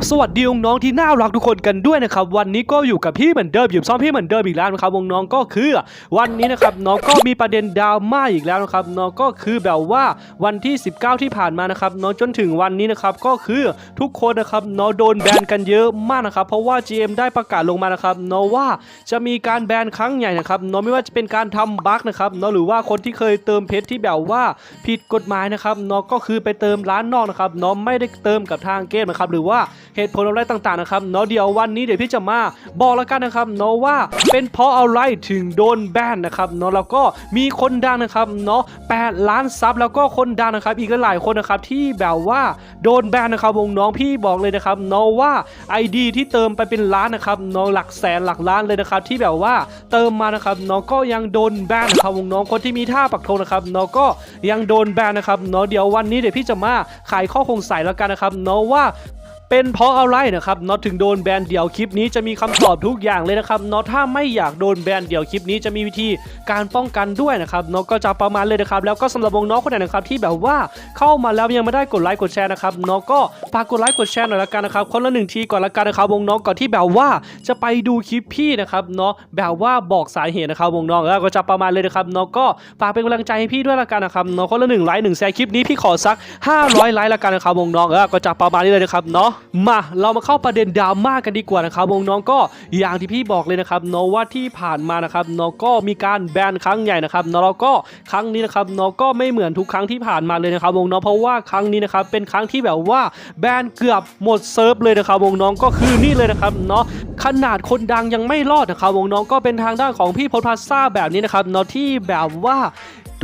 บสวัสดีน้องๆที่น่ารักทุกคนกันด้วยนะครับวันนี้ก็อยู่กับพี่เหมือนเดิมอยู่ซ้อมพี่เหมือนเดิมอีกแล้วนะครับวงน้องก็คือวันนี้นะครับน้องก็มีประเด็นดราม่าอีกแล้วนะครับน้องก็คือแบบว่าวันที่ 19 ที่ผ่านมานะครับน้องจนถึงวันนี้นะครับก็คือทุกคนนะครับน้องโดนแบนกันเยอะมากนะครับเพราะว่า GM ได้ประกาศลงมานะครับน้องว่าจะมีการแบนครั้งใหญ่นะครับน้องไม่ว่าจะเป็นการทำบั๊กนะครับน้องหรือว่าคนที่เคยเติมเพชรที่แบบว่าผิดกฎหมายนะครับน้องก็คือไปเติมร้านนอกนะครับน้องไม่ได้เติมกับทางเกมนะครับหรือว่าเหตุผลอะไรต่างๆนะครับเนาะเดี๋ยววันนี้เดี๋ยวพี่จะมาบอกแล้วกันนะครับเนาะว่าเป็นเพราะอะไรถึงโดนแบนนะครับเนาะแล้วก็มีคนดังนะครับเนาะ8ล้านซับแล้วก็คนดังนะครับ อีกหลายคนนะครับที่แบบว่าโดนแบนนะครับวงน้องพี่บอกเลยนะครับเนาะว่า ID ที่เติมไปเป็นล้านนะครับเนาะหลักแสนหลักล้านเลยนะครับที่แบบว่าเติมมานะครับเนาะก็ยังโดนแบนนะครับวงน้องคนที่มีท่าปักธงนะครับเนาะก็ยังโดนแบนนะครับเนาะเดี๋ยววันนี้เดี๋ยวพี่จะมาไขข้อคงใส่แล้วกันนะครับเนาะว่า เป็นเพราะอะไรนะครับน็อตถึงโดนแบนเดี่ยวคลิปนี้จะมีคำตอบทุกอย่างเลยนะครับน็อตถ้าไม่อยากโดนแบนเดี่ยวคลิปนี้จะมีวิธีการป้องกันด้วยนะครับน็อตก็จะประมาณเลยนะครับแล้วก็สำหรับวงน้องคนไหนนะครับที่แบบว่าเข้ามาแล้วยังไม่ได้กดไลค์กดแชร์นะครับน็อตก็ฝากกดไลค์กดแชร์หน่อยละกันนะครับคนละหนึ่งทีก่อนละกันนะครับวงน้องก่อนที่แบบว่าจะไปดูคลิปพี่นะครับเนาะแบบว่าบอกสาเหตุนะครับวงน้องแล้วก็จะประมาณเลยนะครับน็อตก็ฝากเป็นกำลังใจให้พี่ด้วยละกันนะครับเนาะคนละหนึ่งไลค์หนึ่งแชร์คลิปนี้พี่ขอสัก 500 ไลค์ละกันนะครับวงน้องแล้วก็จะประมาณนี้เลยนะครับเนาะมาเรามาเข้าประเด็นดราม่ากันดีกว่านะครับวงน้องก็อย่างที่พี่บอกเลยนะครับเนาะว่าที่ผ่านมานะครับเนาะก็มีการแบนครั้งใหญ่นะครับเนาะแล้วก็ครั้งนี้นะครับเนาะก็ไม่เหมือนทุกครั้งที่ผ่านมาเลยนะครับวงน้องเพราะว่าครั้งนี้นะครับเป็นครั้งที่แบบว่าแบนเกือบหมดเซิร์ฟเลยนะครับวงน้องก็คือนี่เลยนะครับเนาะขนาดคนดังยังไม่รอดนะครับวงน้องก็เป็นทางด้านของพี่พลพัสซ่าแบบนี้นะครับเนาะที่แบบว่า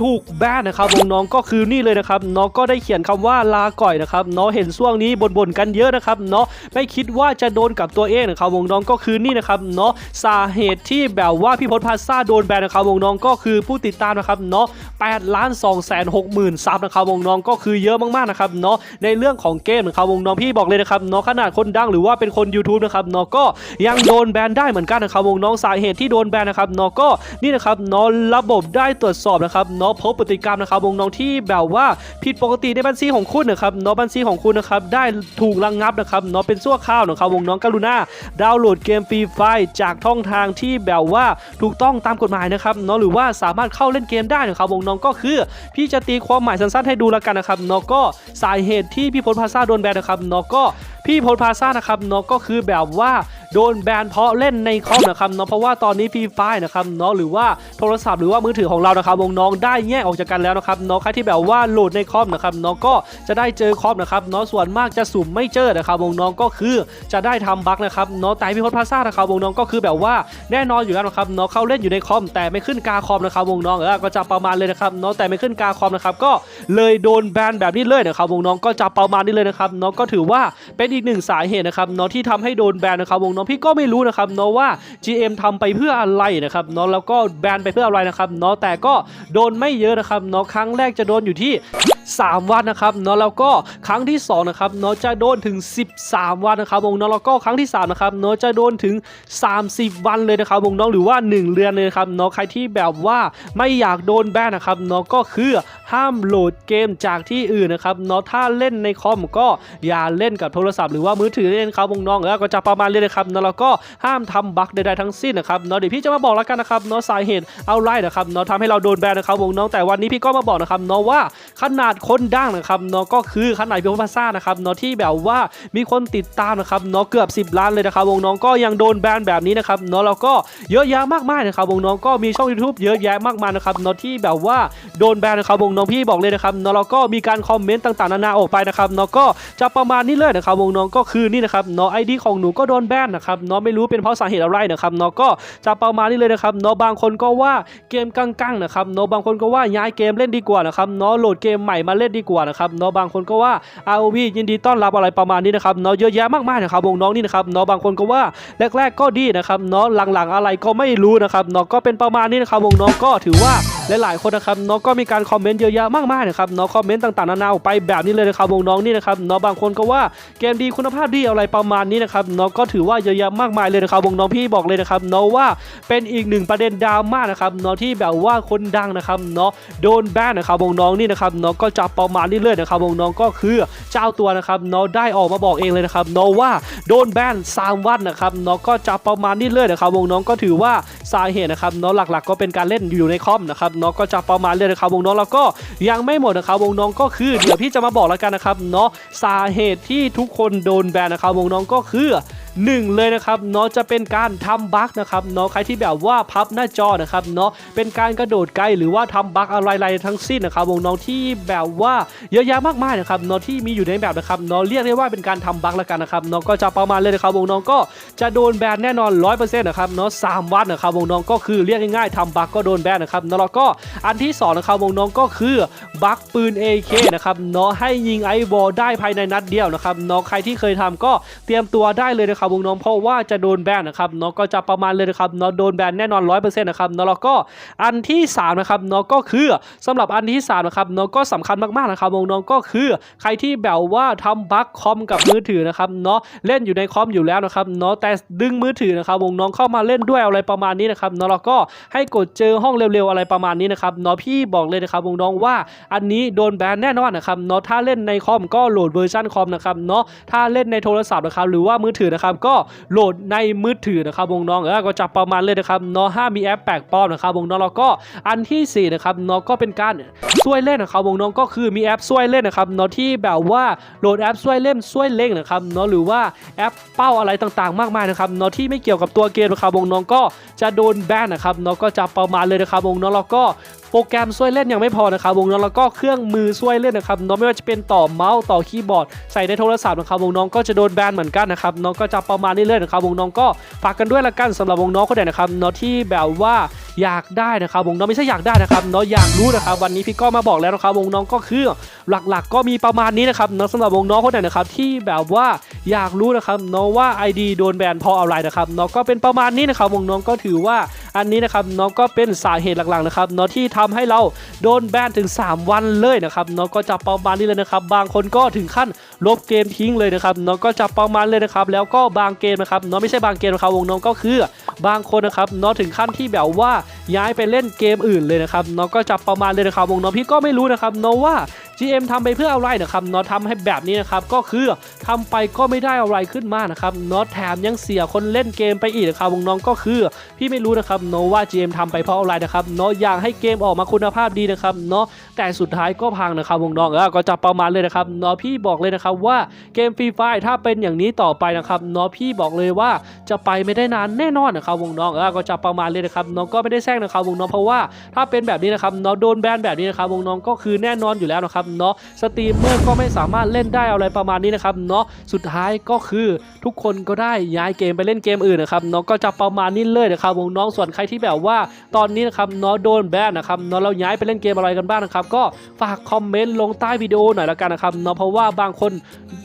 ถูกแบนนะครับวงน้องก็คือนี่เลยนะครับน้องก็ได้เขียนคำว่าลาก่อยนะครับน้องเห็นช่วงนี้บ่นๆกันเยอะนะครับเนาะไม่คิดว่าจะโดนกับตัวเองนะครับวงน้องก็คือนี่นะครับเนาะสาเหตุที่แบบว่าพี่พลพาซ่าโดนแบนนะครับวงน้องก็คือผู้ติดตามนะครับเนาะ8ล้าน2แสน6หมื่นซับนะครับวงน้องก็คือเยอะมากๆนะครับเนาะในเรื่องของเกมนะครับวงน้องพี่บอกเลยนะครับเนาะขนาดคนดังหรือว่าเป็นคน YouTube นะครับเนาะก็ยังโดนแบนได้เหมือนกันนะครับวงน้องสาเหตุที่โดนแบนนะครับเนาะก็นี่นะครับเนาะระบบได้ตรวจสอบนะครับเนาะาะพบพฤติกรรมนะครับวงน้องที่แบบว่าผิดปกติในบัญชีของคุณนะครับเนาะบัญชีของคุณนะครับได้ถูกระงงับนะครับเนาะเป็นชั่วคราวนะครับวงน้องกรุณาดาวน์โหลดเกมฟรีไฟล์จากช่องทางที่แบบว่าถูกต้องตามกฎหมายนะครับเนาะหรือว่าสามารถเข้าเล่นเกมได้นะครับวงน้องก็คือพี่จะตีความหมายสั้นๆให้ดูแล้วกันนะครับเนาะก็สาเหตุที่พี่พลพาซาโดนแบนนะครับเนาะก็พี่พลพาซานะครับเนาะก็คือแบบว่า โดนแบนเพราะเล่นในคอมนะครับเนาะเพราะว่าตอนนี้ฟรีไฟนะครับเนาะหรือว่าโทรศัพท์หรือว่ามือถือของเรานะครับวงน้องได้แยกออกจากกันแล้วนะครับเนาะใครที่แบบว่าโหลดในคอมนะครับเนาะก็จะได้เจอคอมนะครับเนาะส่วนมากจะสุ่มไม่เจอนะครับวงน้องก็คือจะได้ทำบั๊กนะครับเนาะแต่พี่พลพาซ่านะครับวงน้องก็คือแบบว่าแน่นอนอยู่แล้วนะครับเนาะเขาเล่นอยู่ในคอมแต่ไม่ขึ้นกาคอมนะครับวงน้องเออก็จะประมาณเลยนะครับเนาะแต่ไม่ขึ้นกาคอมนะครับก็เลยโดนแบนแบบนี้เลยนะครับวงน้องก็จะประมาณนี้เลยนะครับเนาะก็ถือว่าเป็นอีกหนึ่งสาเหตุนะครับเนาะที่ทำให้โดนแบนนะครับวงน้องพี่ก็ไม่รู้นะครับเนาะว่า GM ทำไปเพื่ออะไรนะครับเนาะแล้วก็แบนไปเพื่ออะไรนะครับเนาะแต่ก็โดนไม่เยอะนะครับเนาะครั้งแรกจะโดนอยู่ที่ 3 วันนะครับเนาะแล้วก็ครั้งที่2นะครับเนาะจะโดนถึง 13 วันนะครับวงน้องแล้วก็ครั้งที่3นะครับเนาะจะโดนถึง 30 วันเลยนะครับวงน้องหรือว่า 1 เดือนเลยนะครับเนาะใครที่แบบว่าไม่อยากโดนแบนนะครับเนาะก็คือห้ามโหลดเกมจากที่อื่นนะครับเนาะถ้าเล่นในคอมก็อย่าเล่นกับโทรศัพท์หรือว่ามือถือเล่นครับวงน้องแล้วก็จะประมาณนี้เลยครับเนาะแล้วก็ห้ามทำบั๊กใดๆทั้งสิ้นนะครับเนาะเดี๋ยวพี่จะมาบอกแล้วกันนะครับเนาะสาเหตุเอาไรนะครับเนาะทำให้เราโดนแบนนะครับวงน้องแต่วันนี้พี่ก็มาบอกนะครับเนาะว่าขนาดคนดังนะครับเนาะก็คือขนาดเพียงภาษานะครับเนาะที่แบบว่ามีคนติดตามนะครับเนาะเกือบ 10 ล้านเลยนะครับวงน้องก็ยังโดนแบนแบบนี้นะครับเนาะแล้วก็เยอะแยะมากมายนะครับวงน้องก็มีช่อง YouTube เยอะแยะมากมายนะครับเนาะที่แบบว่าโดนแบนนะครับวงน้องพี่บอกเลยนะครับเนาะแล้วก็มีการคอมเมนต์ต่างๆนานาออกไปนะครับเนาะก็จะประมาณนี้เลยนะครับวงน้องก็คือนี่นะครับเนาะไอดีของหนูก็โดนแบนนะครับเนาะไม่รู้เป็นเพราะสาเหตุอะไรนะครับเนาะก็จะประมาณนี้เลยนะครับเนาะบางคนก็ว่าเกมกังๆนะครับเนาะบางคนก็ว่าย้ายเกมเล่นดีกว่านะครับเนาะโหลดเกมใหม่มาเล่นดีกว่านะครับเนาะบางคนก็ว่า ROV ยินดีต้อนรับอะไรประมาณนี้นะครับเนาะเยอะแยะมากมายนะครับวงน้องนี่นะครับเนาะบางคนก็ว่าแรก ๆ ก็ดีนะครับเนาะหลังๆอะไรก็ไม่รู้นะครับเนาะก็เป็นประมาณนี้นะครับวงน้องก็ถือว่า และหลายคนนะครับเนาะก็มีการคอมเมนต์เยอะแยะมากมายนะครับเนาะคอมเมนต์ต่างๆนานาออกไปแบบนี้เลยนะครับวงน้องนี่นะครับเนาะบางคนก็ว่าเกมดีคุณภาพดีอะไรประมาณนี้นะครับเนาะก็ถือว่าเยอะแยะมากมายเลยนะครับวงน้องพี่บอกเลยนะครับเนาะว่าเป็นอีกหนึ่งประเด็นดราม่านะครับเนาะที่แบบว่าคนดังนะครับเนาะโดนแบนนะครับวงน้องนี่นะครับเนาะก็จะประมาณนี้เลยนะครับวงน้องก็คือเจ้าตัวนะครับเนาะได้ออกมาบอกเองเลยนะครับเนาะว่าโดนแบนสามวันนะครับเนาะก็จะประมาณนี้เลยนะครับวงน้องก็ถือว่าสาเหตุนะครับเนาะหลักๆ ก็เป็นการเล่นอยู่ในคอมนะครับเนาะก็จะประมาณเลยนะครับวงน้องแล้วก็ยังไม่หมดนะครับวงน้องก็คือเดี๋ยวพี่จะมาบอกแล้วกันนะครับเนาะสาเหตุที่ทุกคนโดนแบนนะครับวงน้องก็คือ หนึ่งเลยนะครับเนาะจะเป็นการทำบั๊กนะครับเนาะใครที่แบบว่าพับหน้าจอนะครับเนาะเป็นการกระโดดไกลหรือว่าทำบั๊กอะไรๆทั้งสิ้นนะครับวงน้องที่แบบว่าเยอะแยะมากมายนะครับเนาะที่มีอยู่ในแบบนะครับเนาะเรียกได้ว่าเป็นการทำบั๊กแล้วกันนะครับเนาะก็จะประมาณเลยนะครับวงน้องก็จะโดนแบนแน่นอน100%นะครับเนาะสามวันนะครับวงน้องก็คือเรียกง่ายๆทำบั๊กก็โดนแบนนะครับเนาะแล้วก็อันที่สองนะครับวงน้องก็คือบั๊กปืน AK นะครับเนาะให้ยิงไอวอลได้ภายในนัดเดียวนะครับเนาะใครที่เคยทำก็เตรียมตัวได้เลยนะครับวงน้องเพราะว่าจะโดนแบนนะครับเนาะก็จะประมาณเลยนะครับเนาะโดนแบนแน่นอน100%นะครับเนาะแล้วก็อันที่สามนะครับเนาะก็คือสำหรับอันที่สามนะครับเนาะก็สำคัญมากๆนะครับวงน้องก็คือใครที่แบบว่าทำบั๊กคอมกับมือถือนะครับเนาะเล่นอยู่ในคอมอยู่แล้วนะครับเนาะแต่ดึงมือถือนะครับวงน้องเข้ามาเล่นด้วยอะไรประมาณนี้นะครับเนาะแล้วก็ให้กดเจอห้องเร็วๆอะไรประมาณนี้นะครับเนาะพี่บอกเลยนะครับวงน้องว่าอันนี้โดนแบนแน่นอนนะครับเนาะถ้าเล่นในคอมก็โหลดเวอร์ชันคอมนะครับเนาะถ้าเล่นในโทรศัพท์นะครับหรือว่ามือถือนะครับก็โหลดในมือถือนะครับวงน้องเออก็จับประมาณเลยนะครับเนาะห้ามีแอปแปลกปลอมนะครับวงน้องแล้วก็อันที่สี่นะครับเนาะก็เป็นการช่วยเล่นนะครับวงน้องก็คือมีแอปช่วยเล่นนะครับเนาะที่แบบว่าโหลดแอปช่วยเล่นช่วยเล่นนะครับเนาะหรือว่าแอปเป้าอะไรต่างๆ มากมายนะครับเนาะที่ไม่เกี่ยวกับตัวเกมนะครับวงน้องก็จะโดนแบนนะครับเนาะก็จะประมาณเลยนะครับวงน้องแล้วก็ โปรแกรมช่วยเล่นยังไม่พอนะครับวงน้องแล้วก็เครื่องมือช่วยเล่นนะครับน้องไม่ว่าจะเป็นต่อเมาส์ต่อคีย์บอร์ดใส่ในโทรศัพท์นะครับวงน้องก็จะโดนแบนเหมือนกันนะครับน้องก็จะประมาณนี้เลยนะครับวงน้องก็ฝากกันด้วยละกันสำหรับวงน้องคนไหนนะครับเนาะที่แบบว่าอยากได้นะครับวงน้องไม่ใช่อยากได้นะครับเนาะอยากรู้นะครับวันนี้พี่ก็มาบอกแล้วนะครับวงน้องก็คือหลักๆ ก็มีประมาณนี้นะครับเนาะสำหรับวงน้องคนไหนนะครับที่แบบว่าอยากรู้นะครับเนาะว่า ID โดนแบนเพราะอะไรนะครับเนาะก็เป็นประมาณนี้นะครับวงน้องก็ถือว่า อันนี้นะครับเนาะก็เป็นสาเหตุหลักๆนะครับเนาะที่ทำให้เราโดนแบนถึง 3 วันเลยนะครับเนาะก็จะประมาณนี้เลยนะครับ บางคนก็ถึงขั้นลบเกมทิ้งเลยนะครับเนาะก็จะประมาณเลยนะครับแล้วก็บางเกมนะครับเนาะไม่ใช่บางเกมนะครับวงน้องก็คือบางคนนะครับเนาะถึงขั้นที่แบบว่าย้ายไปเล่นเกมอื่นเลยนะครับเนาะก็จะประมาณเลยนะครับวงน้องพี่ก็ไม่รู้นะครับเนาะว่า GM ทำไปเพื่ออะไรนะครับเนาะทำให้แบบนี้นะครับก็คือทำไปก็ไม่ได้อะไรขึ้นมานะครับเนาะแถมยังเสียคนเล่นเกมไปอีกนะครับวงน้องก็คือ พี่ไม่รู้นะครับเนาะว่า GM ทำไปเพราะอะไรนะครับเนาะอยากให้เกมออกมาคุณภาพดีนะครับเนาะแต่สุดท้ายก็พังนะครับวงน้องเออก็จะประมาณเลยนะครับเนาะพี่บอกเลยนะครับว่าเกมฟรีไฟถ้าเป็นอย่างนี้ต่อไปนะครับเนาะพี่บอกเลยว่าจะไปไม่ได้นานแน่นอนนะครับวงน้องเออก็จะประมาณเลยนะครับเนาะก็ไม่ได้แซงนะครับวงน้องเพราะว่าถ้าเป็นแบบนี้นะครับเนาะโดนแบนแบบนี้นะครับวงน้องก็คือแน่นอนอยู่แล้วนะครับเนาะสตรีมเมอร์ก็ไม่สามารถเล่นได้อะไรประมาณนี้นะครับเนาะสุดท้ายก็คือทุกคนก็ได้ย้ายเกมไปเล่นเกมอื่นนะครับเนาะก็จะประมาณนี้เลยนะครับวงน้องส่วนใครที่แบบว่าตอนนี้นะครับเนาะโดนแบนนะครับเนาะเราย้ายไปเล่นเกมอะไรกันบ้างนะครับก็ฝากคอมเมนต์ลงใต้วิดีโอหน่อยละกันนะครับเนาะเพราะว่าบางคน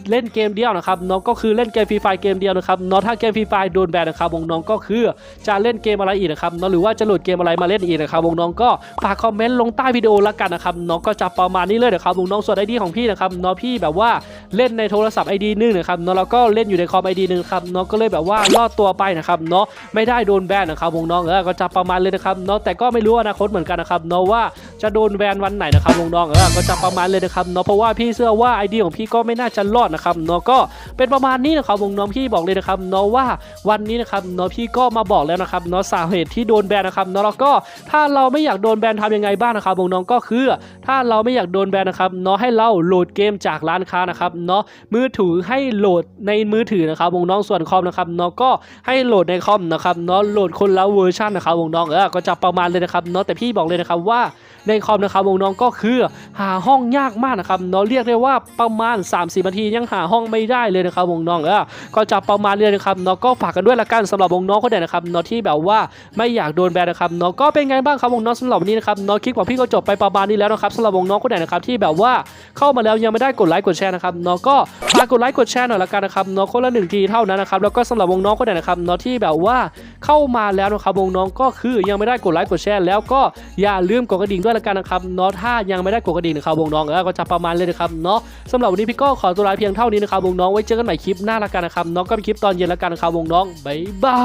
เล่นเกมเดียวนะครับเนาะก็คือเล่นเกมฟรีไฟเกมเดียวนะครับเนาะถ้าเกมฟรีไฟโดนแบนนะครับวงน้องก็คือจะเล่นเกมอะไรอีกนะครับเนาะหรือว่าจะโหลดเกมอะไรมาเล่นอีกนะครับวงน้องก็ฝากคอมเมนต์ลงใต้วิดีโอละกันนะครับเนาะก็จะประมาณนี้เลยนะครับวงน้องส่วนไอดีของพี่นะครับเนาะพี่แบบว่าเล่นในโทรศัพท์ไอดีหนึ่งนะครับเนาะแล้วก็เล่นอยู่ในคอมไอดีหนึ่งครับเนาะก็เลยแบบว่ารอดตัวไปนะครับเนาะไม่ได้โดนแบนนะครับวงน้องเออก็จะประมาณเลยนะครับเนาะแต่ก็ไม่รู้อนาคตเหมือนกันนะครับเนาะว่าจะโดนแบนวันไหนนะครับวงน้องเออก็จะประมาณเลยนะครับเนาะเพราะว่าพี่เชื่อว่าไอดีของพี่ก็ไม่น่าจะรอดนะครับเนาะก็เป็นประมาณนี้นะครับวงน้องพี่บอกเลยนะครับเนาะว่าวันนี้นะครับเนาะพี่ก็มาบอกแล้วนะครับเนาะสาเหตุที่โดนแบนนะครับเนาะแล้วก็ถ้าเราไม่อยากโดนแบนทำยังไงบ้างนะครับวงน้องก็คือ ถ้าเราไม่อยากโดนแบนนะครับครับเนาะให้เราโหลดเกมจากร้านค้านะครับเนาะมือถือให้โหลดในมือถือนะครับวงน้องส่วนคอมนะครับเนาะก็ให้โหลดในคอมนะครับเนาะโหลดคนละเวอร์ชันนะครับวงน้องเออก็จะประมาณเลยนะครับเนาะแต่พี่บอกเลยนะครับว่าในคอมนะครับวงน้องก็คือหาห้องยากมากนะครับเนาะเรียกได้ว่าประมาณ3-4นาทียังหาห้องไม่ได้เลยนะครับวงน้องเออก็จะประมาณเลยนะครับเนาะก็ฝากกันด้วยละกันสำหรับวงน้องคนไหนนะครับเนาะที่แบบว่าไม่อยากโดนแบนนะครับเนาะก็เป็นไงบ้างครับวงน้องสำหรับวันนี้นะครับเนาะคลิปของพี่ก็จบไปประมาณนี้แล้วนะครับสำหรับวงน้องคนไหนนะครับที่แบบแบบว่าเข้ามาแล้วยังไม่ได้กดไลค์กดแชร์นะครับเนาะก็ฝากกดไลค์กดแชร์หน่อยละกันนะครับเนาะคนละหนึ่งทีเท่านั้นนะครับแล้วก็สำหรับวงน้องคนไหนนะครับเนาะที่แบบว่าเข้ามาแล้วนะครับวงน้องก็คือยังไม่ได้กดไลค์กดแชร์แล้วก็อย่าลืมกดกระดิ่งด้วยละกันนะครับเนาะถ้ายังไม่ได้กดกระดิ่งนะครับวงน้องก็จะประมาณเลยนะครับเนาะสำหรับวันนี้พี่ก็ขอตัวลาเพียงเท่านี้นะครับวงน้องไว้เจอกันใหม่คลิปหน้าละกันนะครับเนาะก็เป็นคลิปตอนเย็นละกันนะครับวงน้องบ๊ายบา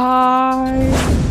ย